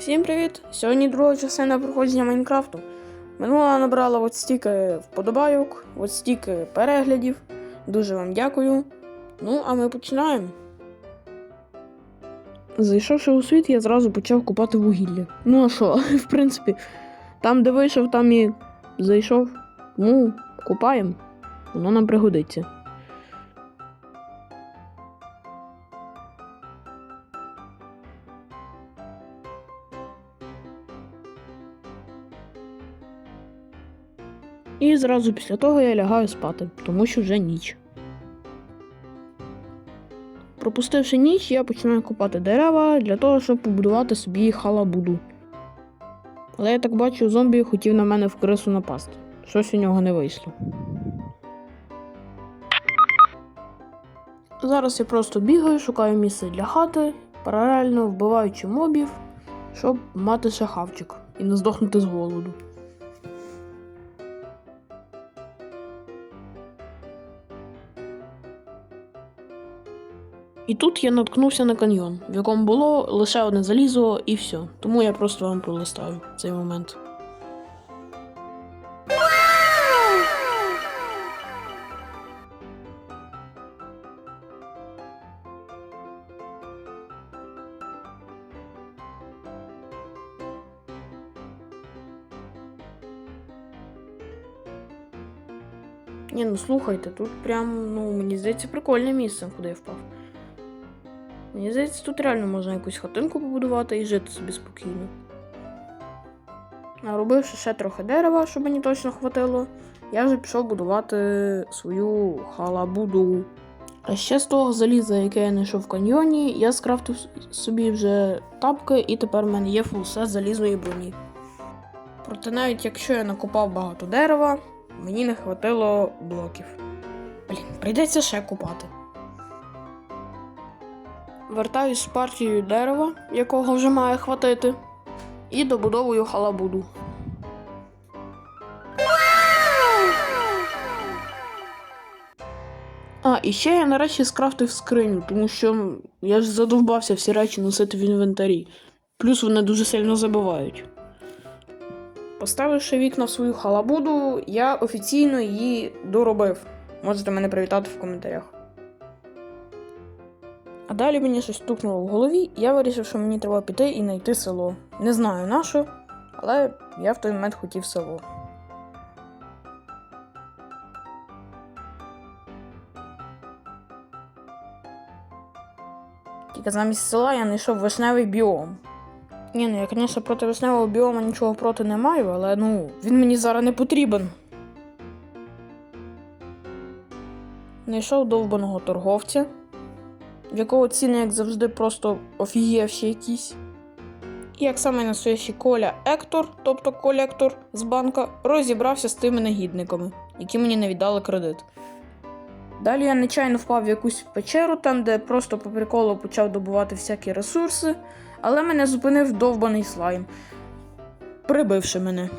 Всім привіт! Сьогодні друга частина проходження Майнкрафту. Минула набрала от стільки вподобайок, от стільки переглядів. Дуже вам дякую. Ну, а ми починаємо. Зайшовши у світ, я зразу почав купати вугілля. Ну а що, в принципі, там, де вийшов, там і зайшов. Ну, купаємо. Воно нам пригодиться. І зразу після того я лягаю спати, тому що вже ніч. Пропустивши ніч, я починаю купати дерева для того, щоб побудувати собі халабуду. Але я так бачу, зомбі хотів на мене в крису напасти. Щось у нього не вийшло. Зараз я просто бігаю, шукаю місце для хати, паралельно вбиваючи мобів, щоб мати ще хавчик і не здохнути з голоду. І тут я наткнувся на каньйон, в якому було лише одне залізо і все. Тому я просто вам пролистаю цей момент. Ні, ну слухайте, тут прям, ну, мені здається, прикольне місце, куди я впав. Мені здається, тут реально можна якусь хатинку побудувати і жити собі спокійно. Наробивши ще трохи дерева, щоб мені точно хватило, я вже пішов будувати свою халабуду. А ще з того заліза, яке я знайшов в каньйоні, я скрафтив собі вже тапки, і тепер в мене є фулсет залізної броні. Проте навіть якщо я накопав багато дерева, мені не хватило блоків. Блін, прийдеться ще купати. Вертаюсь з партією дерева, якого вже має хватити, і добудовую халабуду. А, і ще я нарешті скрафтив скриню, тому що я ж задовбався всі речі носити в інвентарі. Плюс вони дуже сильно забивають. Поставивши вікна в свою халабуду, я офіційно її доробив. Можете мене привітати в коментарях. А далі мені щось стукнуло в голові, і я вирішив, що мені треба піти і знайти село. Не знаю на що, але я в той момент хотів село. Тільки замість села я знайшов вишневий біом. Ні, ну я, звісно, проти вишневого біома нічого проти не маю, але ну, він мені зараз не потрібен. Знайшов довбаного торговця, в якого ціни, як завжди, просто офігівші якісь. І як саме настоящий Коля Ектор, тобто колектор з банка, розібрався з тими негідниками, які мені не віддали кредит. Далі я нечайно впав в якусь печеру, там, де просто по приколу почав добувати всякі ресурси, але мене зупинив довбаний слайм, прибивши мене.